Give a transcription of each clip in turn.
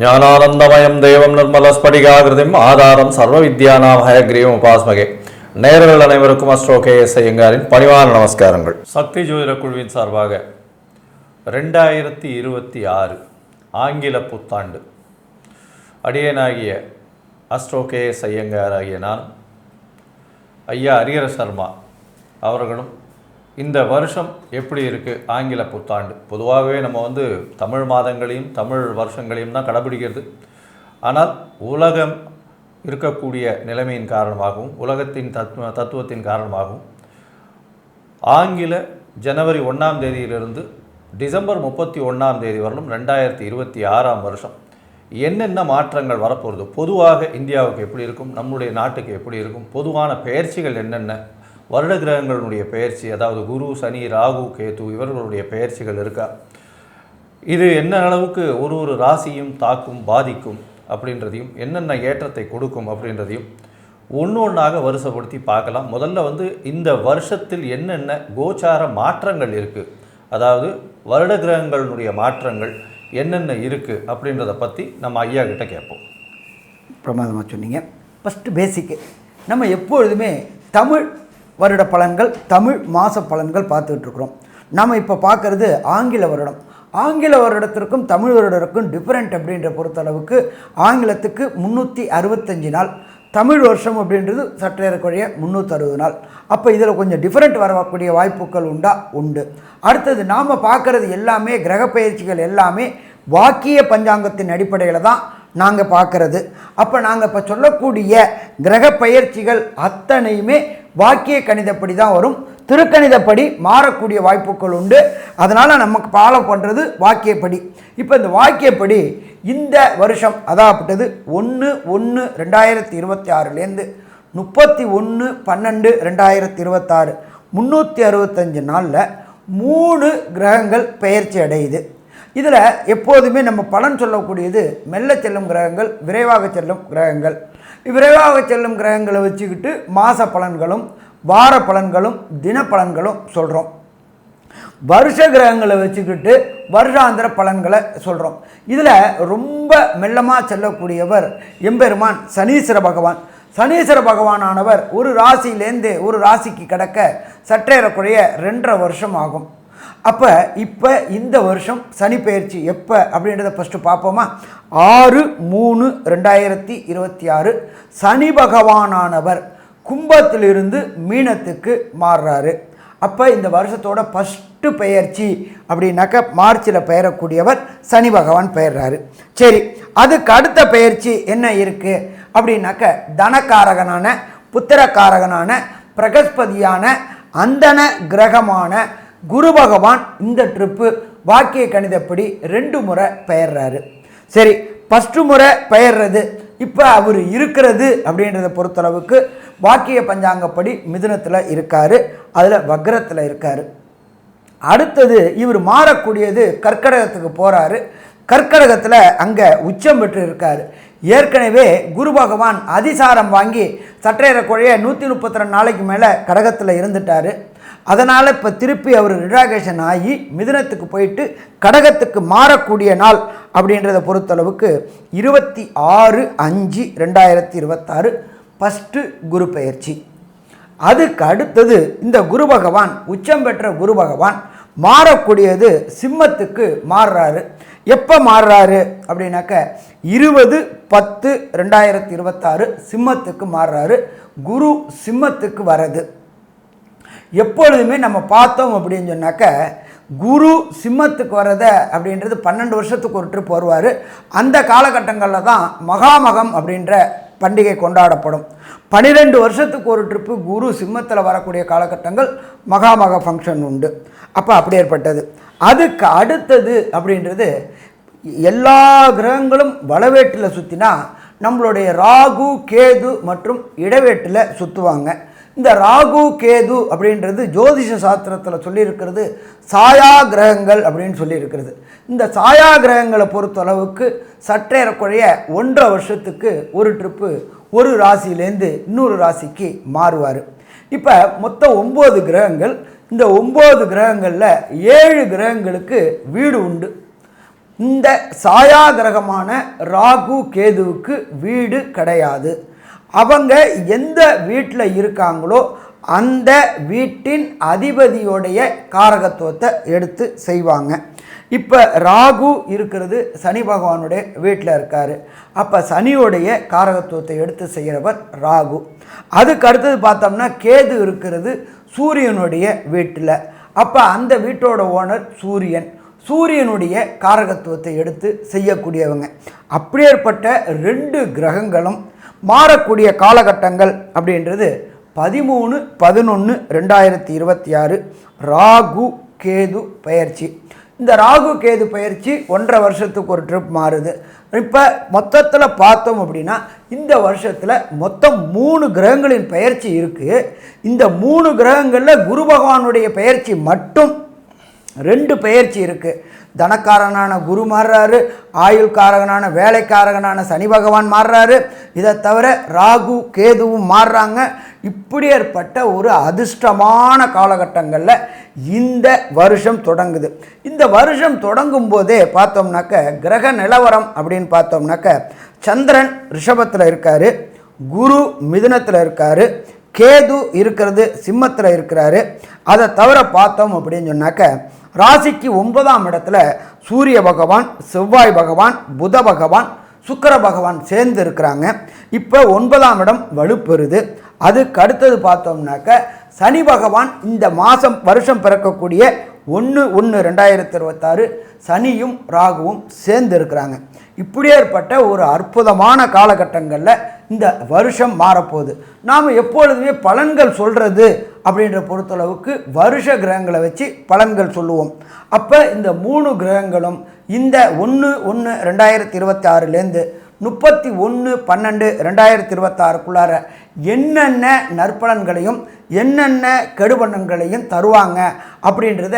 ஞானானந்தமயம் தெய்வம் நிர்மலஸ்படிகாகிருதிம் ஆதாரம் சர்வ வித்யானாம் ஹயக்ரீவம் உபாஸ்மகே. நேரர்கள் அனைவருக்கும் அஸ்ட்ரோ கே எஸ் ஐயங்காரின் பணிவான நமஸ்காரங்கள். சக்தி ஜோதிட குழுவின் சார்பாக ரெண்டாயிரத்தி இருபத்தி ஆறு ஆங்கில புத்தாண்டு. அடியனாகிய அஸ்ட்ரோ கே எஸ் ஐயங்கார் ஆகிய நான் ஐயா ஹரிஹர சர்மா அவர்களும் இந்த வருஷம் எப்படி இருக்குது ஆங்கில புத்தாண்டு. பொதுவாகவே நம்ம வந்து தமிழ் மாதங்களையும் தமிழ் வருஷங்களையும் தான் கடைபிடிக்கிறது. ஆனால் உலகம் இருக்கக்கூடிய நிலைமையின் காரணமாகவும் உலகத்தின் தத்துவ தத்துவத்தின் காரணமாகவும் ஆங்கில ஜனவரி ஒன்றாம் தேதியிலிருந்து டிசம்பர் முப்பத்தி ஒன்றாம் தேதி வரலும் ரெண்டாயிரத்தி இருபத்தி ஆறாம் வருஷம். என்னென்ன மாற்றங்கள் வரப்போகிறது பொதுவாக இந்தியாவுக்கு எப்படி இருக்கும்? நம்முடைய நாட்டுக்கு எப்படி இருக்கும்? பொதுவான பெயர்ச்சிகள் என்னென்ன? வருட கிரகங்களுடைய பெயர்ச்சி அதாவது குரு சனி ராகு கேது இவர்களுடைய பெயர்ச்சிகள் இருக்கா? இது என்ன அளவுக்கு ஒரு ஒரு ராசியும் தாக்கும் பாதிக்கும் அப்படின்றதையும் என்னென்ன ஏற்றத்தை கொடுக்கும் அப்படின்றதையும் ஒன்று ஒன்றாக வருஷப்படுத்தி பார்க்கலாம். முதல்ல வந்து இந்த வருஷத்தில் என்னென்ன கோச்சார மாற்றங்கள் இருக்குது அதாவது வருட கிரகங்களுடைய மாற்றங்கள் என்னென்ன இருக்குது அப்படின்றத பற்றி நம்ம ஐயா கிட்ட கேட்போம். பிரமாதமாக சொன்னீங்க. ஃபஸ்ட்டு பேசிக்கு நம்ம எப்பொழுதுமே தமிழ் வருட பலன்கள் தமிழ் மாத பலன்கள் பார்த்துட்ருக்குறோம் நம்ம இப்போ பார்க்குறது ஆங்கில வருடம். ஆங்கில வருடத்திற்கும் தமிழ் வருடத்திற்கும் டிஃப்ரெண்ட் அப்படின்ற பொறுத்தளவுக்கு ஆங்கிலத்துக்கு முந்நூற்றி அறுபத்தஞ்சு நாள் தமிழ் வருஷம் அப்படின்றது சற்றேறக்குறைய முந்நூற்றறுபது நாள். அப்போ இதில் கொஞ்சம் டிஃப்ரெண்ட் வரக்கூடிய வாய்ப்புகள் உண்டா? உண்டு. அடுத்தது நாம் பார்க்குறது எல்லாமே கிரக பயிற்சிகள் எல்லாமே வாக்கிய பஞ்சாங்கத்தின் அடிப்படையில் தான் நாங்கள் பார்க்குறது. அப்போ நாங்கள் இப்போ சொல்லக்கூடிய கிரக பயிற்சிகள் அத்தனையுமே வாக்கிய கணிதப்படி தான் வரும். திருக்கணிதப்படி மாறக்கூடிய வாய்ப்புகள் உண்டு. அதனால் நமக்கு ஃபாலோ பண்ணுறது வாக்கியப்படி. இப்போ இந்த வாக்கியப்படி இந்த வருஷம் அதாகப்பட்டது ஒன்று ஒன்று ரெண்டாயிரத்தி இருபத்தி ஆறுலேருந்து முப்பத்தி ஒன்று பன்னெண்டு ரெண்டாயிரத்தி இருபத்தாறு. முந்நூற்றி அறுபத்தஞ்சு நாளில் மூணு கிரகங்கள் பெயர்ச்சி அடையுது. இதில் எப்போதுமே நம்ம பலன் சொல்லக்கூடியது மெல்ல செல்லும் கிரகங்கள் விரைவாக செல்லும் கிரகங்கள். விரைவாக செல்லும் கிரகங்களை வச்சுக்கிட்டு மாத பலன்களும் வார பலன்களும் தின பலன்களும் சொல்கிறோம் வருஷ கிரகங்களை வச்சுக்கிட்டு வருஷாந்திர பலன்களை சொல்கிறோம் இதில் ரொம்ப மெல்லமாக செல்லக்கூடியவர் எம்பெருமான் சனீஸ்வர பகவான். சனீஸ்வர பகவானானவர் ஒரு ராசியிலேருந்து ஒரு ராசிக்கு கிடக்க சற்றேறக்குறைய ரெண்டரை வருஷம் ஆகும். அப்போ இப்போ இந்த வருஷம் சனி பயிற்சி எப்போ அப்படின்றத ஃபஸ்ட்டு பார்ப்போமா? ஆறு மூணு ரெண்டாயிரத்தி இருபத்தி ஆறு. சனி பகவானானவர் கும்பத்திலிருந்து மீனத்துக்கு மாறுறாரு. அப்போ இந்த வருஷத்தோட ஃபஸ்ட்டு பெயர்ச்சி அப்படின்னாக்க மார்ச்சில் பெயரக்கூடியவர் சனி பகவான் பெயர்றாரு. சரி அதுக்கு அடுத்த பெயர்ச்சி என்ன இருக்குது அப்படின்னாக்க தனக்காரகனான புத்திரக்காரகனான பிரகஸ்பதியான அந்தன கிரகமான குரு பகவான் இந்த ட்ரிப்பு வாக்கிய கணிதப்படி ரெண்டு முறை பெயர்றாரு. சரி ஃபஸ்ட்டு முறை பெயர்றது இப்போ அவர் இருக்கிறது அப்படின்றத பொறுத்தளவுக்கு வாக்கிய பஞ்சாங்கப்படி மிதுனத்தில் இருக்கார் அதில் வக்ரத்தில் இருக்கார். அடுத்தது இவர் மாறக்கூடியது கற்கடகத்துக்கு போகிறாரு கற்கடகத்தில் அங்கே உச்சம் பெற்று இருக்கார். ஏற்கனவே குரு பகவான் அதிசாரம் வாங்கி சற்றேறக்குறைய நூற்றி முப்பத்தி ரெண்டு நாளைக்கு மேலே கடகத்தில் இருந்துட்டார். அதனால் இப்போ திருப்பி அவர் ரிடாகேஷன் ஆகி மிதுனத்துக்கு போயிட்டு கடகத்துக்கு மாறக்கூடிய நாள் அப்படின்றத பொறுத்தளவுக்கு இருபத்தி ஆறு அஞ்சு ரெண்டாயிரத்தி இருபத்தாறு ஃபஸ்ட்டு குரு பெயர்ச்சி. அதுக்கு அடுத்தது இந்த குரு பகவான் உச்சம் பெற்ற குரு பகவான் மாறக்கூடியது சிம்மத்துக்கு மாறுறாரு. எப்போ மாறுறாரு அப்படின்னாக்க இருபது பத்து ரெண்டாயிரத்தி இருபத்தாறு சிம்மத்துக்கு மாறுறாரு. குரு சிம்மத்துக்கு வரது எப்பொழுதுமே நம்ம பார்த்தோம் அப்படின்னு சொன்னாக்க குரு சிம்மத்துக்கு வரத அப்படின்றது பன்னெண்டு வருஷத்துக்கு ஒரு ட்ரிப் வருவார். அந்த காலகட்டங்களில் தான் மகாமகம் அப்படின்ற பண்டிகை கொண்டாடப்படும். பன்னிரெண்டு வருஷத்துக்கு ஒரு ட்ரிப்பு குரு சிம்மத்தில் வரக்கூடிய காலகட்டங்கள் மகாமக ஃபங்க்ஷன் உண்டு. அப்போ அப்படி ஏற்பட்டது. அதுக்கு அடுத்தது அப்படின்றது எல்லா கிரகங்களும் வளவேட்டில் சுற்றினா நம்மளுடைய ராகு கேது மற்றும் இடவேட்டில் சுற்றுவாங்க இந்த ராகு கேது அப்படின்றது ஜோதிஷ சாஸ்திரத்தில் சொல்லியிருக்கிறது சாயா கிரகங்கள் அப்படின்னு சொல்லியிருக்கிறது. இந்த சாயா கிரகங்களை பொறுத்தளவுக்கு சற்றேறக்குறைய ஒன்றரை வருஷத்துக்கு ஒரு ட்ரிப்பு ஒரு ராசியிலேருந்து இன்னொரு ராசிக்கு மாறுவார். இப்போ மொத்தம் ஒம்பது கிரகங்கள் இந்த ஒம்பது கிரகங்களில் ஏழு கிரகங்களுக்கு வீடு உண்டு. இந்த சாயா கிரகமான ராகு கேதுவுக்கு வீடு கிடையாது. அவங்க எந்த வீட்டில் இருக்காங்களோ அந்த வீட்டின் அதிபதியோடைய காரகத்துவத்தை எடுத்து செய்வாங்க. இப்போ ராகு இருக்கிறது சனி பகவானுடைய வீட்டில் இருக்கார். அப்போ சனியோடைய காரகத்துவத்தை எடுத்து செய்கிறவர் ராகு. அதுக்கு அடுத்தது பார்த்தோம்னா கேது இருக்கிறது சூரியனுடைய வீட்டில் அப்போ அந்த வீட்டோட ஓனர் சூரியன். சூரியனுடைய காரகத்துவத்தை எடுத்து செய்யக்கூடியவங்க. அப்படியேற்பட்ட ரெண்டு கிரகங்களும் மாறக்கூடிய காலகட்டங்கள் அப்படின்றது பதிமூணு பதினொன்று ரெண்டாயிரத்தி இருபத்தி ஆறு ராகு கேது பயிற்சி. இந்த ராகு கேது பயிற்சி ஒன்றரை வருஷத்துக்கு ஒரு ட்ரிப் மாறுது. இப்போ மொத்தத்தில் பார்த்தோம் அப்படின்னா இந்த வருஷத்தில் மொத்தம் மூணு கிரகங்களின் பயிற்சி இருக்குது இந்த மூணு கிரகங்களில் குரு பகவானுடைய பயிற்சி மட்டும் ரெண்டு பெயர்ச்சி இருக்குது தனக்காரனான குரு மாறுறாரு ஆயுள்காரகனான வேலைக்காரகனான சனி பகவான் மாறுறாரு. இதை தவிர ராகு கேதுவும் மாறுறாங்க. இப்படி ஏற்பட்ட ஒரு அதிர்ஷ்டமான காலகட்டங்களில் இந்த வருஷம் தொடங்குது. இந்த வருஷம் தொடங்கும் போதே பார்த்தோம்னாக்க கிரக நிலவரம் அப்படின்னு பார்த்தோம்னாக்க சந்திரன் ரிஷபத்தில் இருக்கார் குரு மிதுனத்தில் இருக்கார் கேது இருக்கிறது சிம்மத்தில் இருக்கிறாரு. அதை தவிர பார்த்தோம் அப்படின்னு சொன்னாக்க ராசிக்கு ஒன்பதாம் இடத்துல சூரிய பகவான் செவ்வாய் பகவான் புத பகவான் சுக்கிர பகவான் சேர்ந்து இருக்கிறாங்க. இப்போ ஒன்பதாம் இடம் வலுப்பெறுது. அதுக்கு அடுத்தது பார்த்தோம்னாக்க சனி பகவான் இந்த மாதம் வருஷம் பிறக்கக்கூடிய ஒன்று ஒன்று ரெண்டாயிரத்தி இருபத்தாறு சனியும் ராகுவும் சேர்ந்து இருக்கிறாங்க. இப்படியேற்பட்ட ஒரு அற்புதமான காலகட்டங்களில் இந்த வருஷம் மாறப்போகுது. நாம் எப்பொழுதுமே பலன்கள் சொல்கிறது அப்படின்ற பொறுத்தளவுக்கு வருஷ கிரகங்களை வச்சு பலன்கள் சொல்லுவோம். அப்போ இந்த மூணு கிரகங்களும் இந்த ஒன்று ஒன்று ரெண்டாயிரத்தி இருபத்தி ஆறுலேருந்து முப்பத்தி ஒன்று பன்னெண்டு ரெண்டாயிரத்தி இருபத்தாறுக்குள்ளார என்னென்ன நற்பலன்களையும் என்னென்ன கெடுபலன்களையும் தருவாங்க அப்படின்றத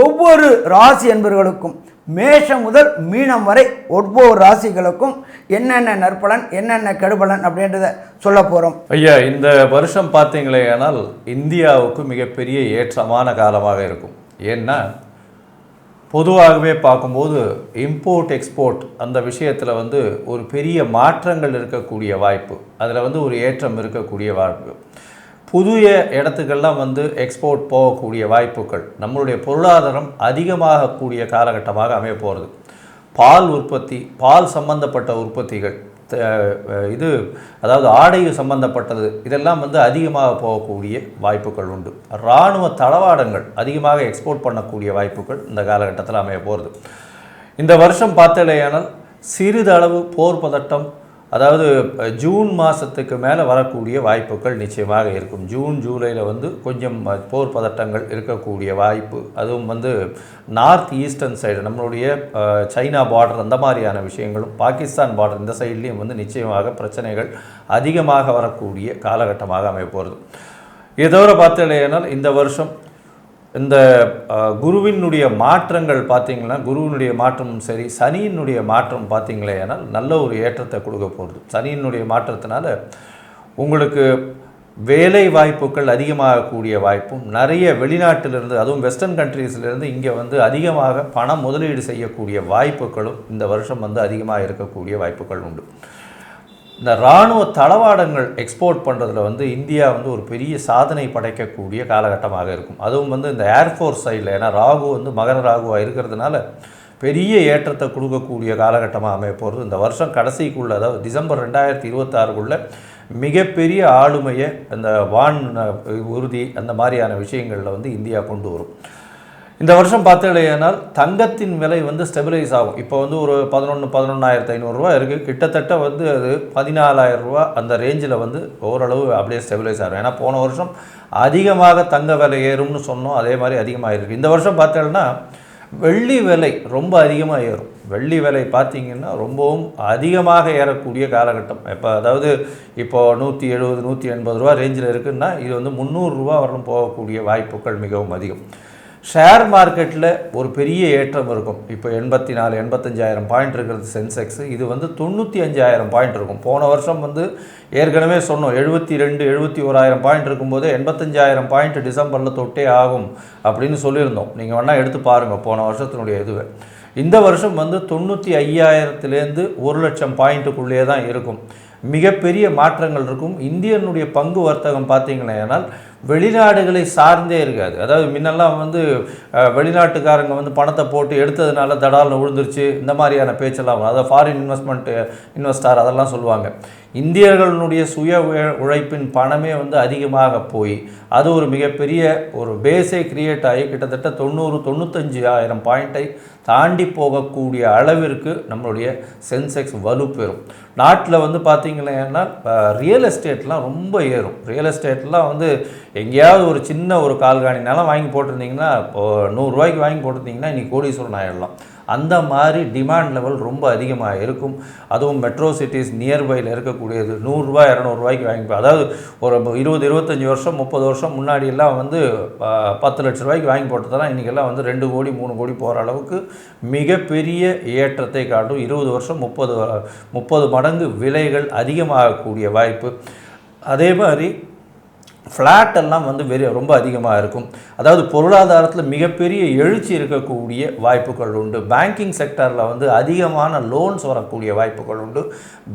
ஒவ்வொரு ராசி என்பவர்களுக்கும் மேஷம் முதல் மீனம் வரை ஒவ்வொரு ராசிகளுக்கும் என்னென்ன நற்பலன் என்னென்ன கெடுபலன் அப்படின்றத சொல்ல போகிறோம் ஐயா இந்த வருஷம் பார்த்தீங்களே ஆனால் இந்தியாவுக்கு மிகப்பெரிய ஏற்றமான காலமாக இருக்கும். ஏன்னா பொதுவாகவே பார்க்கும்போது இம்போர்ட் எக்ஸ்போர்ட் அந்த விஷயத்தில் வந்து ஒரு பெரிய மாற்றங்கள் இருக்கக்கூடிய வாய்ப்பு. அதில் வந்து ஒரு ஏற்றம் இருக்கக்கூடிய வாய்ப்பு. புதிய இடத்துக்கெல்லாம் வந்து எக்ஸ்போர்ட் போகக்கூடிய வாய்ப்புகள் நம்மளுடைய பொருளாதாரம் அதிகமாகக்கூடிய காலகட்டமாக அமைய போகிறது பால் உற்பத்தி பால் சம்பந்தப்பட்ட உற்பத்திகள் இது அதாவது ஆடை சம்பந்தப்பட்டது இதெல்லாம் வந்து அதிகமாக போகக்கூடிய வாய்ப்புகள் உண்டு. இராணுவ தளவாடங்கள் அதிகமாக எக்ஸ்போர்ட் பண்ணக்கூடிய வாய்ப்புகள் இந்த காலகட்டத்தில் அமைய போகிறது இந்த வருஷம் பார்த்தலையானால் சிறிதளவு போர் பதட்டம் அதாவது ஜூன் மாதத்துக்கு மேலே வரக்கூடிய வாய்ப்புகள் நிச்சயமாக இருக்கும். ஜூன் ஜூலையில் வந்து கொஞ்சம் போர் பதட்டங்கள் இருக்கக்கூடிய வாய்ப்பு. அதுவும் வந்து நார்த் ஈஸ்டர்ன் சைடு நம்மளுடைய சைனா பார்டர் அந்த மாதிரியான விஷயங்களும் பாகிஸ்தான் பார்டர் இந்த சைட்லேயும் வந்து நிச்சயமாக பிரச்சனைகள் அதிகமாக வரக்கூடிய காலகட்டமாக அமைய போகிறது இதை தவிர பார்த்தீங்கன்னா இந்த வருஷம் இந்த குருவினுடைய மாற்றங்கள் பார்த்தீங்கன்னா குருவினுடைய மாற்றமும் சரி சனியினுடைய மாற்றம் பார்த்தீங்களே ஆனால் நல்ல ஒரு ஏற்றத்தை கொடுக்க போகிறது சனியினுடைய மாற்றத்தினால உங்களுக்கு வேலை வாய்ப்புகள் அதிகமாகக்கூடிய வாய்ப்பும் நிறைய வெளிநாட்டிலிருந்து அதுவும் வெஸ்டர்ன் கண்ட்ரீஸ்லேருந்து இங்கே வந்து அதிகமாக பணம் முதலீடு செய்யக்கூடிய வாய்ப்புகளும் இந்த வருஷம் வந்து அதிகமாக இருக்கக்கூடிய வாய்ப்புகள் உண்டு. இந்த இராணுவ தளவாடங்கள் எக்ஸ்போர்ட் பண்ணுறதுல வந்து இந்தியா வந்து ஒரு பெரிய சாதனை படைக்கக்கூடிய காலகட்டமாக இருக்கும். அதுவும் வந்து இந்த ஏர்ஃபோர்ஸ் சைடில் ஏன்னா ராகு வந்து மகர ராகுவாக இருக்கிறதுனால பெரிய ஏற்றத்தை கொடுக்கக்கூடிய காலகட்டமாக அமைய போகிறது இந்த வருஷம் கடைசிக்குள்ள அதாவது டிசம்பர் ரெண்டாயிரத்தி இருபத்தாறுக்குள்ளே மிகப்பெரிய ஆளுமையை அந்த வான் உறுதி அந்த மாதிரியான விஷயங்களில் வந்து இந்தியா கொண்டு வரும். இந்த வருஷம் பார்த்தீங்கன்னா தங்கத்தின் விலை வந்து ஸ்டெபிலைஸ் ஆகும். இப்போ வந்து ஒரு பதினொன்று பதினொன்றாயிரத்து ஐநூறுரூவா இருக்குது கிட்டத்தட்ட வந்து அது பதினாலாயிரரூவா அந்த ரேஞ்சில் வந்து ஓரளவு அப்படியே ஸ்டெபிலைஸ் ஆகும். ஏன்னா போன வருஷம் அதிகமாக தங்க விலை ஏறும்னு சொன்னோம். அதே மாதிரி அதிகமாக இருக்குது இந்த வருஷம் பார்த்தோம்னா வெள்ளி விலை ரொம்ப அதிகமாக ஏறும். வெள்ளி விலை பார்த்திங்கன்னா ரொம்பவும் அதிகமாக ஏறக்கூடிய காலகட்டம். இப்போ அதாவது இப்போ நூற்றி எழுபது நூற்றி எண்பது ரூபா ரேஞ்சில் இருக்குன்னா இது வந்து முந்நூறுரூவா வரலும் போகக்கூடிய வாய்ப்புகள் மிகவும் அதிகம். ஷேர் மார்க்கெட்டில் ஒரு பெரிய ஏற்றம் இருக்கும். இப்போ எண்பத்தி நாலு எண்பத்தஞ்சாயிரம் பாயிண்ட் இருக்கிறது சென்செக்ஸ். இது வந்து தொண்ணூற்றி அஞ்சாயிரம் பாயிண்ட் இருக்கும். போன வருஷம் வந்து ஏற்கனவே சொன்னோம் எழுபத்தி ரெண்டு எழுபத்தி ஓராயிரம் பாயிண்ட் இருக்கும்போது எண்பத்தஞ்சாயிரம் பாயிண்ட் டிசம்பரில் தொட்டே ஆகும் அப்படின்னு சொல்லியிருந்தோம். நீங்கள் வேணால் எடுத்து பாருங்கள் போன வருஷத்தினுடைய இதுவை. இந்த வருஷம் வந்து தொண்ணூற்றி ஐயாயிரத்துலேருந்து ஒரு லட்சம் பாயிண்ட்டுக்குள்ளேயே தான் இருக்கும். மிகப்பெரிய மாற்றங்கள் இருக்கும். இந்தியனுடைய பங்கு வர்த்தகம் பார்த்தீங்கன்னா வெளிநாடுகளை சார்ந்தே இருக்காது. அதாவது முன்னெல்லாம் வந்து வெளிநாட்டுக்காரங்க வந்து பணத்தை போட்டு எடுத்ததுனால தடால்னு விழுந்துருச்சு இந்த மாதிரியான பேச்செல்லாம் வரும். அதாவது ஃபாரின் இன்வெஸ்ட்மெண்ட் இன்வெஸ்டார் அதெல்லாம் சொல்லுவாங்க. இந்தியர்களுடைய சுய உழ- உழைப்பின் பணமே வந்து அதிகமாக போய் அது ஒரு மிகப்பெரிய ஒரு பேஸே கிரியேட் ஆகி கிட்டத்தட்ட தொண்ணூறு தொண்ணூத்தஞ்சு ஆயிரம் பாயிண்ட்டை தாண்டி போகக்கூடிய அளவிற்கு நம்மளுடைய சென்செக்ஸ் வலுப்பெறும் நாட்டில் வந்து பார்த்திங்கன்னா ரியல் எஸ்டேட்லாம் ரொம்ப ஏறும். ரியல் எஸ்டேட்லாம் வந்து எங்கேயாவது ஒரு சின்ன ஒரு கால்காணி நிலம் வாங்கி போட்டிருந்தீங்கன்னா இப்போ நூறுரூவாய்க்கு வாங்கி போட்டிருந்தீங்கன்னா இன்றைக்கி கோடீஸ்வரன் ஆயிடலாம். அந்த மாதிரி டிமாண்ட் லெவல் ரொம்ப அதிகமாக இருக்கும். அதுவும் மெட்ரோ சிட்டிஸ் நியர்பையில் இருக்கக்கூடியது. நூறுரூவா இரநூறுவாய்க்கு வாங்கி போ- அதாவது ஒரு இருபது இருபத்தஞ்சி வருஷம் முப்பது வருஷம் முன்னாடியெல்லாம் வந்து பத்து லட்ச ரூபாய்க்கு வாங்கி போட்டதெல்லாம் இன்றைக்கெல்லாம் வந்து ரெண்டு கோடி மூணு கோடி போகிற அளவுக்கு மிகப்பெரிய ஏற்றத்தை காட்டும். இருபது வருஷம் முப்பது முப்பது மடங்கு விலைகள் அதிகமாகக்கூடிய வாய்ப்பு. அதே மாதிரி ஃப்ளாட் எல்லாம் வந்து வெறி ரொம்ப அதிகமாக இருக்கும். அதாவது பொருளாதாரத்தில் மிகப்பெரிய எழுச்சி இருக்கக்கூடிய வாய்ப்புகள் உண்டு. பேங்கிங் செக்டரில் வந்து அதிகமான லோன்ஸ் வரக்கூடிய வாய்ப்புகள் உண்டு.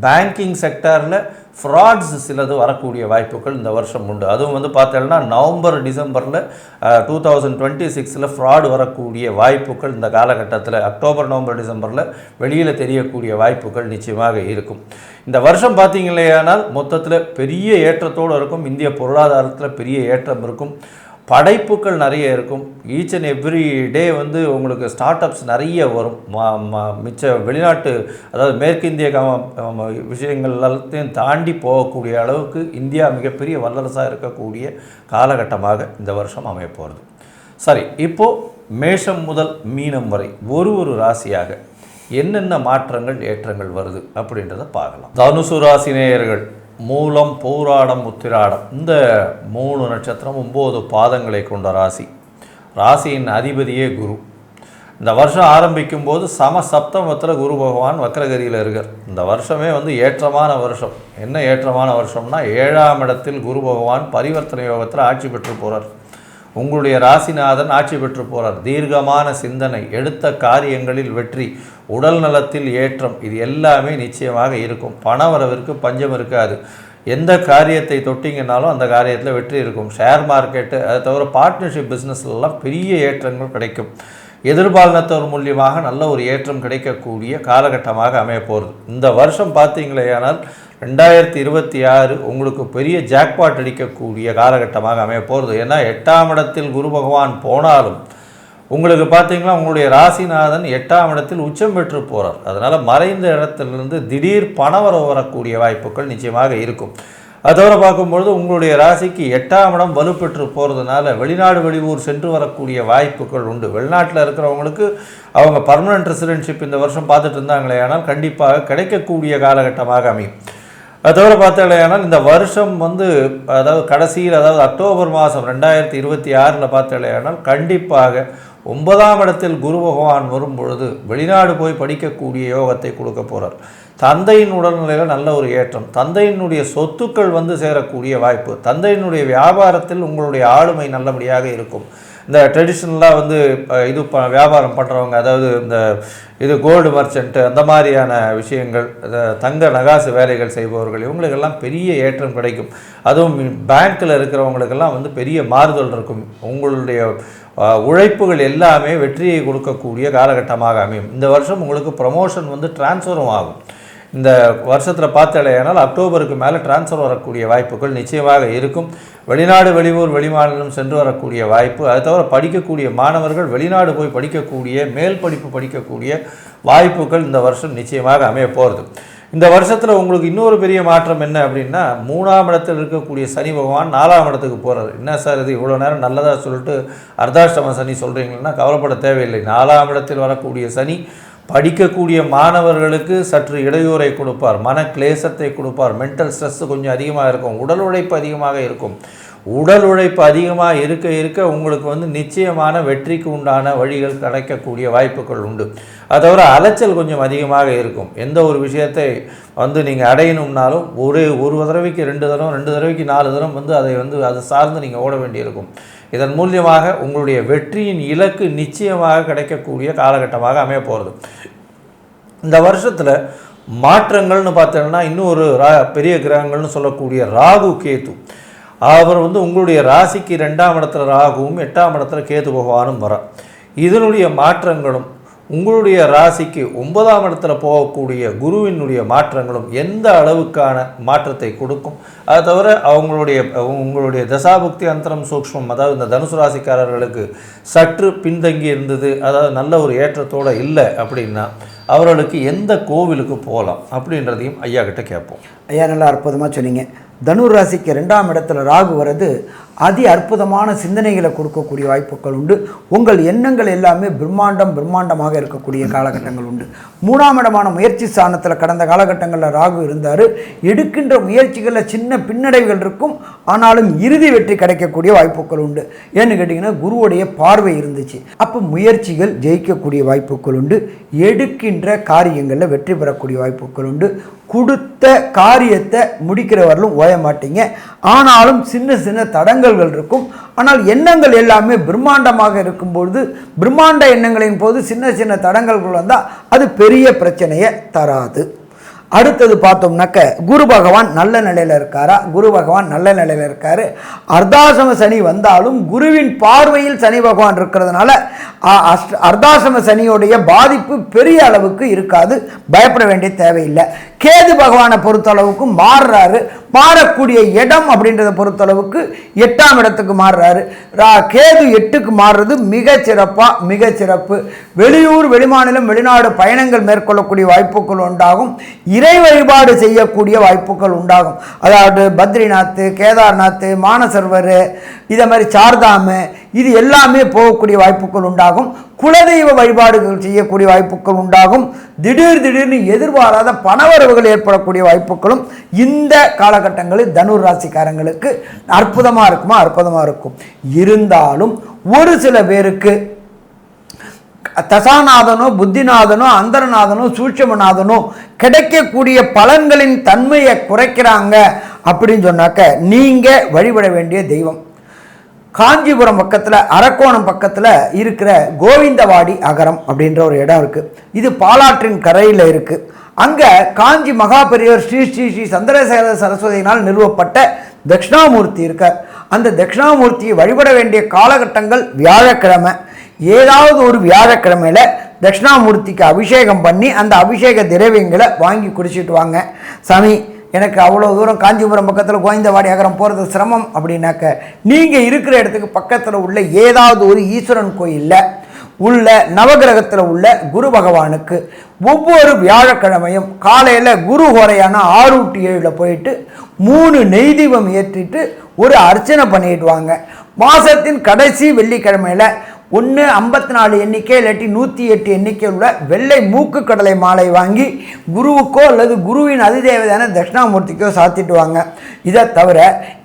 பேங்கிங் செக்டரில் ஃப்ராட்ஸ் சிலது வரக்கூடிய வாய்ப்புகள் இந்த வருஷம் உண்டு. அதுவும் வந்து பார்த்தோம்னா நவம்பர் டிசம்பரில் டூ தௌசண்ட் டுவெண்ட்டி சிக்ஸில் ஃப்ராடு வரக்கூடிய வாய்ப்புகள் இந்த காலகட்டத்தில் அக்டோபர் நவம்பர் டிசம்பரில் வெளியில் தெரியக்கூடிய வாய்ப்புகள் நிச்சயமாக இருக்கும். இந்த வருஷம் பார்த்தீங்களேயானால் மொத்தத்தில் பெரிய ஏற்றத்தோடு இருக்கும். இந்திய பொருளாதாரத்தில் பெரிய ஏற்றம் இருக்கும். படைப்புகள் நிறைய இருக்கும். ஈச் அண்ட் எவ்ரி டே வந்து உங்களுக்கு ஸ்டார்ட் அப்ஸ் நிறைய வரும். ம- மிச்ச வெளிநாட்டு அதாவது மேற்கிந்திய விஷயங்கள் எல்லாத்தையும் தாண்டி போகக்கூடிய அளவுக்கு இந்தியா மிகப்பெரிய வல்லரசாக இருக்கக்கூடிய காலகட்டமாக இந்த வருஷம் அமையப்போகிறது சரி இப்போது மேஷம் முதல் மீனம் வரை ஒரு ஒரு ராசியாக என்னென்ன மாற்றங்கள் ஏற்றங்கள் வருது அப்படின்றத பார்க்கலாம். தனுசு ராசி நேயர்கள் மூலம் பூராடம் உத்திராடம். இந்த மூணு நட்சத்திரம் ஒம்பது பாதங்களை கொண்ட ராசி. ராசியின் அதிபதியே குரு. இந்த வருஷம் ஆரம்பிக்கும் போது சம சப்தமத்தில் குரு பகவான் வக்ரகதியில் இருக்கார். இந்த வருஷமே வந்து ஏற்றமான வருஷம். என்ன ஏற்றமான வருஷம்னா ஏழாம் இடத்தில் குரு பகவான் பரிவர்த்தனை யோகத்தில் ஆட்சி பெற்று போகிறார் உங்களுடைய ராசிநாதன் ஆட்சி பெற்று போகிறார் தீர்க்கமான சிந்தனை எடுத்த காரியங்களில் வெற்றி உடல் நலத்தில் ஏற்றம் இது எல்லாமே நிச்சயமாக இருக்கும். பணவரவிற்கு பஞ்சம் இருக்காது. எந்த காரியத்தை தொட்டிங்கனாலும் அந்த காரியத்தில் வெற்றி இருக்கும். ஷேர் மார்க்கெட்டு அதை தவிர பார்ட்னர்ஷிப் பிஸ்னஸ்லாம் பெரிய ஏற்றங்கள் கிடைக்கும். எதிர்பாலினத்தவர் மூலியமாக நல்ல ஒரு ஏற்றம் கிடைக்கக்கூடிய காலகட்டமாக அமைய போகிறது இந்த வருஷம் பார்த்தீங்களேயானால் ரெண்டாயிரத்தி இருபத்தி ஆறு உங்களுக்கு பெரிய ஜாக்பாட் அடிக்கக்கூடிய காலகட்டமாக அமைய போகிறது. ஏன்னா எட்டாம் இடத்தில் குரு பகவான் போனாலும் உங்களுக்கு பார்த்தீங்கன்னா உங்களுடைய ராசிநாதன் எட்டாம் இடத்தில் உச்சம் பெற்று போகிறார் அதனால் மறைந்த இடத்திலிருந்து திடீர் பணவரவு வரக்கூடிய வாய்ப்புகள் நிச்சயமாக இருக்கும். அதோட பார்க்கும்பொழுது உங்களுடைய ராசிக்கு எட்டாம் இடம் வலுப்பெற்று போகிறதுனால வெளிநாடு வெளியூர் சென்று வரக்கூடிய வாய்ப்புகள் உண்டு. வெளிநாட்டில் இருக்கிறவங்களுக்கு அவங்க பர்மனன்ட் ரெசிடென்ஷிப் இந்த வருஷம் பார்த்துட்டு இருந்தாங்களே ஆனால் கண்டிப்பாக கிடைக்கக்கூடிய காலகட்டமாக அமையும். அதோட பார்த்தாலேயானால் இந்த வருஷம் வந்து அதாவது கடைசியில் அதாவது அக்டோபர் மாதம் ரெண்டாயிரத்தி இருபத்தி ஆறில் பார்த்தாலேயானால் கண்டிப்பாக ஒன்பதாம் இடத்தில் குரு பகவான் வரும் பொழுது வெளிநாடு போய் படிக்கக்கூடிய யோகத்தை கொடுக்க போகிறார் தந்தையின் உடல்நிலையில் நல்ல ஒரு ஏற்றம். தந்தையினுடைய சொத்துக்கள் வந்து சேரக்கூடிய வாய்ப்பு. தந்தையினுடைய வியாபாரத்தில் உங்களுடைய ஆளுமை நல்லபடியாக இருக்கும். இந்த ட்ரெடிஷ்னலாக வந்து இது ப வியாபாரம் பண்ணுறவங்க அதாவது இந்த இது கோல்டு மர்ச்சன்ட்டு அந்த மாதிரியான விஷயங்கள் தங்க நகாசு வேலைகள் செய்பவர்கள் இவங்களுக்கெல்லாம் பெரிய ஏற்றம் கிடைக்கும். அதுவும் பேங்க்கில் இருக்கிறவங்களுக்கெல்லாம் வந்து பெரிய மாறுதல் இருக்கும். உங்களுடைய உழைப்புகள் எல்லாமே வெற்றியை கொடுக்கக்கூடிய காலகட்டமாக அமையும். இந்த வருஷம் உங்களுக்கு ப்ரமோஷன் வந்து டிரான்ஸ்ஃபரும் ஆகும். இந்த வருஷத்தில் பார்த்தடையானால் அக்டோபருக்கு மேலே டிரான்ஸ்ஃபர் வரக்கூடிய வாய்ப்புகள் நிச்சயமாக இருக்கும். வெளிநாடு வெளியூர் வெளிமாநிலம் சென்று வரக்கூடிய வாய்ப்பு. அது தவிர படிக்கக்கூடிய மாணவர்கள் வெளிநாடு போய் படிக்கக்கூடிய மேல் படிப்பு படிக்கக்கூடிய வாய்ப்புகள் இந்த வருஷம் நிச்சயமாக அமைய போகிறது இந்த வருஷத்தில் உங்களுக்கு இன்னொரு பெரிய மாற்றம் என்ன அப்படின்னா மூணாம் இடத்தில் இருக்கக்கூடிய சனி பகவான் நாலாம் இடத்துக்கு போகிறார் என்ன சார் இது இவ்வளோ நேரம் நல்லதாக சொல்லிட்டு அர்த்தாஷ்டம சனி சொல்கிறீங்கன்னா கவலைப்பட தேவையில்லை. நாலாம் இடத்தில் வரக்கூடிய சனி படிக்கக்கூடிய மாணவர்களுக்கு சற்று இடையூறை கொடுப்பார். மன கிளேசத்தை கொடுப்பார். மென்டல் ஸ்ட்ரெஸ் கொஞ்சம் அதிகமாக இருக்கும். உடல் உழைப்பு அதிகமாக இருக்கும். உடல் உழைப்பு அதிகமாக இருக்க இருக்க உங்களுக்கு வந்து நிச்சயமான வெற்றிக்கு உண்டான வழிகள் கிடைக்கக்கூடிய வாய்ப்புகள் உண்டு. அதை தவிர அலைச்சல் கொஞ்சம் அதிகமாக இருக்கும். எந்த ஒரு விஷயத்தை வந்து நீங்கள் அடையணும்னாலும் ஒரு ஒரு தடவைக்கு ரெண்டு தடவை ரெண்டு தடவைக்கு நாலு தடவை வந்து அதை வந்து அதை சார்ந்து நீங்கள் ஓட வேண்டியிருக்கும். இதன் மூலியமாக உங்களுடைய வெற்றியின் இலக்கு நிச்சயமாக கிடைக்கக்கூடிய காலகட்டமாக அமைய போகிறது இந்த வருஷத்தில் மாற்றங்கள்னு பார்த்தோம்னா இன்னும் ஒரு ரா பெரிய கிரகங்கள்னு சொல்லக்கூடிய ராகு கேத்து அவர் வந்து உங்களுடைய ராசிக்கு ரெண்டாம் இடத்துல ராகுவும் எட்டாம் இடத்துல கேது பகவானும் வர இதனுடைய மாற்றங்களும் உங்களுடைய ராசிக்கு ஒன்பதாம் இடத்துல போகக்கூடிய குருவினுடைய மாற்றங்களும் எந்த அளவுக்கான மாற்றத்தை கொடுக்கும்? அதை தவிர அவங்களுடைய உங்களுடைய தசாபக்தி அந்தரம் சூக்ஷ்மம் அதாவது இந்த தனுசு ராசிக்காரர்களுக்கு சற்று பின்தங்கி இருந்தது அதாவது நல்ல ஒரு ஏற்றத்தோடு இல்லை அப்படின்னா அவர்களுக்கு எந்த கோவிலுக்கு போகலாம் அப்படின்றதையும் ஐயா கிட்ட கேட்போம். ஐயா நல்லா அற்புதமாக சொன்னீங்க. தனுர் ராசிக்கு ரெண்டாம் இடத்துல ராகு வர்றது அதி அற்புதமான சிந்தனைகளை கொடுக்கக்கூடிய வாய்ப்புகள் உண்டு. உங்கள் எண்ணங்கள் எல்லாமே பிரம்மாண்டம் பிரம்மாண்டமாக இருக்கக்கூடிய காலகட்டங்கள் உண்டு. மூணாம் இடமான முயற்சி ஸ்தானத்தில் கடந்த காலகட்டங்களில் ராகு இருந்தார். எடுக்கின்ற முயற்சிகளில் சின்ன பின்னடைவுகள் இருக்கும். ஆனாலும் இறுதி வெற்றி கிடைக்கக்கூடிய வாய்ப்புகள் உண்டு. ஏன்னு கேட்டிங்கன்னா குருவுடைய பார்வை இருந்துச்சு. அப்போ முயற்சிகள் ஜெயிக்கக்கூடிய வாய்ப்புகள் உண்டு. எடுக்கின்ற காரியங்களில் வெற்றி பெறக்கூடிய வாய்ப்புகள் உண்டு. கொடுத்த காரியத்தை முடிக்கிறவர்களும் ஓய மாட்டீங்க. ஆனாலும் சின்ன சின்ன தடங்கல்கள் இருக்கும். ஆனால் எண்ணங்கள் எல்லாமே பிரம்மாண்டமாக இருக்கும்பொழுது பிரம்மாண்ட எண்ணங்களின் போது சின்ன சின்ன தடங்கல்கள் வந்தால் அது பெரிய பிரச்சனையை தராது. அடுத்தது பார்த்தோம்னாக்க குரு பகவான் நல்ல நிலையில் இருக்காரா? குரு பகவான் நல்ல நிலையில் இருக்காரு. அர்த்தாசம சனி வந்தாலும் குருவின் பார்வையில் சனி பகவான் இருக்கிறதுனால அஷ்ட- அர்த்தாசம சனியோடைய பாதிப்பு பெரிய அளவுக்கு இருக்காது. பயப்பட வேண்டிய தேவையில்லை. கேது பகவானை பொறுத்தளவுக்கு மாறுறாரு. மாறக்கூடிய இடம் அப்படின்றத பொறுத்தளவுக்கு எட்டாம் இடத்துக்கு மாறுறாரு. ரா- கேது எட்டுக்கு மாறுறது மிக சிறப்பாக மிக சிறப்பு. வெளியூர் வெளிமாநிலம் வெளிநாடு பயணங்கள் மேற்கொள்ளக்கூடிய வாய்ப்புகள் உண்டாகும். இறை வழிபாடு செய்யக்கூடிய வாய்ப்புகள் உண்டாகும். அதாவது பத்ரிநாத் கேதார்நாத் மானசர்வர் இதை மாதிரி சார்தாமு இது எல்லாமே போகக்கூடிய வாய்ப்புகள் உண்டாகும். குலதெய்வ வழிபாடுகள் செய்யக்கூடிய வாய்ப்புகள் உண்டாகும். திடீர் திடீர்னு எதிர்பாராத பணவரவுகள் ஏற்படக்கூடிய வாய்ப்புகளும் இந்த காலகட்டங்களில் தனுர் ராசிக்காரங்களுக்கு அற்புதமாக இருக்குமா? அற்புதமாக இருக்கும். இருந்தாலும் ஒரு சில பேருக்கு தசாநாதனோ புத்திநாதனோ அந்தரநாதனோ சூட்சமநாதனோ கிடைக்கக்கூடிய பலன்களின் தன்மையை குறைக்கிறாங்க அப்படின்னு சொன்னாக்க நீங்கள் வழிபட வேண்டிய தெய்வம். காஞ்சிபுரம் பக்கத்தில் அரக்கோணம் பக்கத்தில் இருக்கிற கோவிந்தவாடி அகரம் அப்படின்ற ஒரு இடம் இருக்குது இது பாலாற்றின் கரையில் இருக்குது அங்கே காஞ்சி மகாபெரியவர் ஸ்ரீ ஸ்ரீ ஸ்ரீ சந்திரசேகர சரஸ்வதியினால் நிறுவப்பட்ட தட்சிணாமூர்த்தி இருக்கார். அந்த தட்சிணாமூர்த்தியை வழிபட வேண்டிய காலகட்டங்கள் வியாழக்கிழமை. ஏதாவது ஒரு வியாழக்கிழமையில் தட்சிணாமூர்த்திக்கு அபிஷேகம் பண்ணி அந்த அபிஷேக திரவியங்களை வாங்கி குடிச்சிட்டு வாங்க. சாமி எனக்கு அவ்வளோ தூரம் காஞ்சிபுரம் பக்கத்தில் கோவிந்தவாடி அகரம் போகிறது சிரமம் அப்படின்னாக்க நீங்கள் இருக்கிற இடத்துக்கு பக்கத்தில் உள்ள ஏதாவது ஒரு ஈஸ்வரன் கோயிலில் உள்ள நவகிரகத்தில் உள்ள குரு பகவானுக்கு ஒவ்வொரு வியாழக்கிழமையும் காலையில் குரு ஹோரையான ஆறு டு ஏழில் போயிட்டு மூணு நெய் தீபம் ஏற்றிட்டு ஒரு அர்ச்சனை பண்ணிட்டு வாங்க. மாதத்தின் கடைசி வெள்ளிக்கிழமையில் ஒன்று ஐம்பத்தி நாலு எண்ணிக்கை இல்லாட்டி நூற்றி எட்டு எண்ணிக்கை உள்ள வெள்ளை மூக்கு கடலை மாலை வாங்கி குருவுக்கோ அல்லது குருவின் அதிதேவதான தட்சிணாமூர்த்திக்கோ சாத்திட்டு வாங்க. இதை தவிர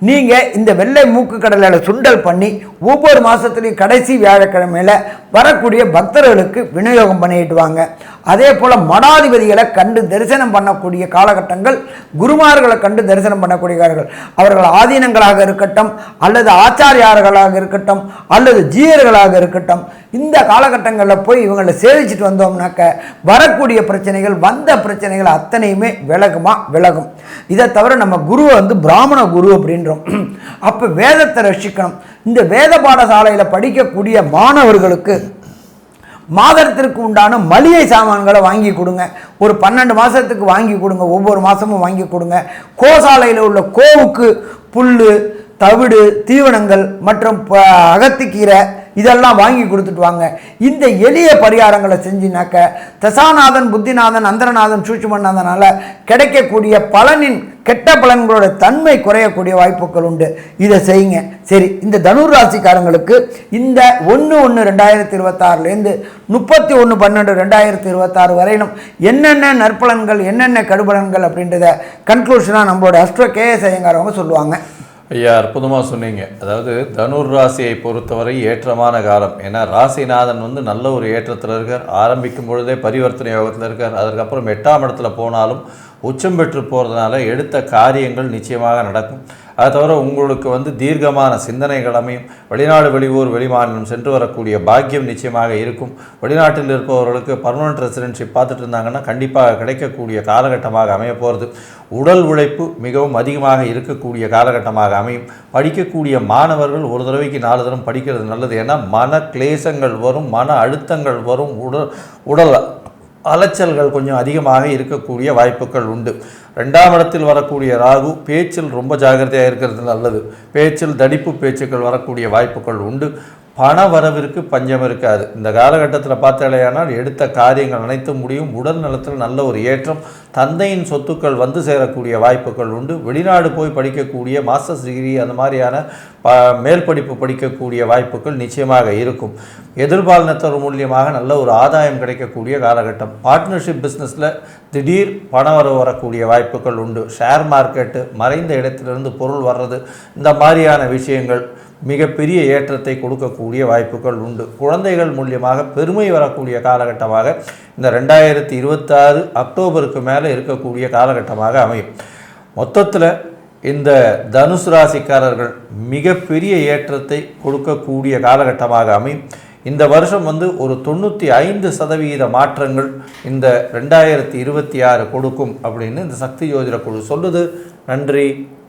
நீங்கள் இந்த வெள்ளை மூக்கு கடலையில் சுண்டல் பண்ணி ஒவ்வொரு மாதத்துலேயும் கடைசி வியாழக்கிழமையில் வரக்கூடிய பக்தர்களுக்கு விநியோகம் பண்ணிட்டு வாங்க. அதே போல் மடாதிபதிகளை கண்டு தரிசனம் பண்ணக்கூடிய காலகட்டங்கள் குருமார்களை கண்டு தரிசனம் பண்ணக்கூடியவர்கள் அவர்கள் ஆதீனங்களாக இருக்கட்டும் அல்லது ஆச்சாரியார்களாக இருக்கட்டும் அல்லது ஜீயர்களாக இருக்கட்டும் இந்த காலகட்டங்களில் போய் இவங்களை சேவிச்சுட்டு வந்தோம்னாக்க வரக்கூடிய பிரச்சனைகள் வந்த பிரச்சனைகள் அத்தனையுமே விலகுமா? விலகும். இதை தவிர நம்ம குருவை வந்து பிராமண குரு அப்படின்றோம். அப்போ வேதத்தை ரசிக்கணும். இந்த வேத பாடசாலையில் படிக்கக்கூடிய மாணவர்களுக்கு மாதத்திற்கு உண்டான மளிகை சாமான்களை வாங்கி கொடுங்க. ஒரு பன்னெண்டு மாதத்துக்கு வாங்கி கொடுங்க. ஒவ்வொரு மாதமும் வாங்கி கொடுங்க. கோசாலையில் உள்ள கோவுக்கு புல் தவிடு தீவனங்கள் மற்றும் ப- அகத்திக்கீரை இதெல்லாம் வாங்கி கொடுத்துட்டு வாங்க. இந்த எளிய பரிகாரங்களை செஞ்சினாக்க தசாநாதன் புத்திநாதன் அந்தரநாதன் சூட்சுமநாதனால் கிடைக்கக்கூடிய பலனின் கெட்ட பலன்களோட தன்மை குறையக்கூடிய வாய்ப்புகள் உண்டு. இதை செய்யுங்க. சரி இந்த தனுர் ராசிக்காரங்களுக்கு இந்த ஒன்று ஒன்று ரெண்டாயிரத்தி இருபத்தாறுலேருந்து முப்பத்தி ஒன்று பன்னெண்டு ரெண்டாயிரத்தி இருபத்தாறு வரையிலும் என்னென்ன நற்பலன்கள் என்னென்ன கடுபலன்கள் அப்படின்றத கன்க்ளூஷனாக நம்மளோட அஸ்ட்ரோ கேஎஸ் ஐயங்காரவங்க சொல்லுவாங்க. ஐயா அற்புதமாக சொன்னீங்க. அதாவது தனுர் ராசியை பொறுத்தவரை ஏற்றமான காலம். ஏன்னா ராசிநாதன் வந்து நல்ல ஒரு ஏற்றத்தில் இருக்கார். ஆரம்பிக்கும் பொழுதே பரிவர்த்தனை யோகத்தில் இருக்கார். அதுக்கப்புறம் எட்டாம் இடத்துல போனாலும் உச்சம் பெற்று போகிறதுனால எடுத்த காரியங்கள் நிச்சயமாக நடக்கும். அதை தவிர உங்களுக்கு வந்து தீர்க்கமான சிந்தனைகள் அமையும். வெளிநாடு வெளியூர் வெளிமாநிலம் சென்று வரக்கூடிய பாக்கியம் நிச்சயமாக இருக்கும். வெளிநாட்டில் இருப்பவர்களுக்கு பர்மனன்ட் ரெசிடென்ஷிப் பார்த்துட்டு இருந்தாங்கன்னா கண்டிப்பாக கிடைக்கக்கூடிய காலகட்டமாக அமைய போகிறது உடல் உழைப்பு மிகவும் அதிகமாக இருக்கக்கூடிய காலகட்டமாக அமையும். படிக்கக்கூடிய மாணவர்கள் ஒரு தடவைக்கு நாலு தரம் படிக்கிறது நல்லது. ஏன்னா மன கிளேசங்கள் வரும் மன அழுத்தங்கள் வரும் உடல் உடல் அலைச்சல்கள் கொஞ்சம் அதிகமாக இருக்கக்கூடிய வாய்ப்புகள் உண்டு. ரெண்டாம் இடத்தில் வரக்கூடிய ராகு பேச்சில் ரொம்ப ஜாகிரதையாக இருக்கிறது நல்லது. பேச்சில் தடிப்பு பேச்சுக்கள் வரக்கூடிய வாய்ப்புகள் உண்டு. பண வரவிற்கு பஞ்சம் இருக்காது. இந்த காலகட்டத்தில் பார்த்தாலேயானால் எடுத்த காரியங்கள் அனைத்தும் முடியும். உடல் நலத்தில் நல்ல ஒரு ஏற்றம் தந்தையின் சொத்துக்கள் வந்து சேரக்கூடிய வாய்ப்புகள் உண்டு. வெளிநாடு போய் படிக்கக்கூடிய மாஸ்டர்ஸ் டிகிரி அந்த மாதிரியான ப மேல் படிப்பு படிக்கக்கூடிய வாய்ப்புகள் நிச்சயமாக இருக்கும். எதிர்பாலினத்தர் மூலியமாக நல்ல ஒரு ஆதாயம் கிடைக்கக்கூடிய காலகட்டம். பார்ட்னர்ஷிப் பிஸ்னஸில் திடீர் பணவரவு வரக்கூடிய வாய்ப்புகள் உண்டு. ஷேர் மார்க்கெட்டு மறைந்த இடத்திலிருந்து பொருள் வர்றது இந்த மாதிரியான விஷயங்கள் மிகப்பெரிய ஏற்றத்தை கொடுக்கக்கூடிய வாய்ப்புகள் உண்டு. குழந்தைகள் மூலியமாக பெருமை வரக்கூடிய காலகட்டமாக இந்த ரெண்டாயிரத்தி இருபத்தாறு அக்டோபருக்கு மேலே இருக்கக்கூடிய காலகட்டமாக அமையும். மொத்தத்தில் இந்த தனுசு ராசிக்காரர்கள் மிகப்பெரிய ஏற்றத்தை கொடுக்கக்கூடிய காலகட்டமாக அமையும். இந்த வருஷம் வந்து ஒரு தொண்ணூற்றி ஐந்து சதவீத மாற்றங்கள் இந்த ரெண்டாயிரத்தி இருபத்தி ஆறு கொடுக்கும் அப்படின்னு இந்த சக்தி ஜோதிட குழு சொல்லுது. நன்றி.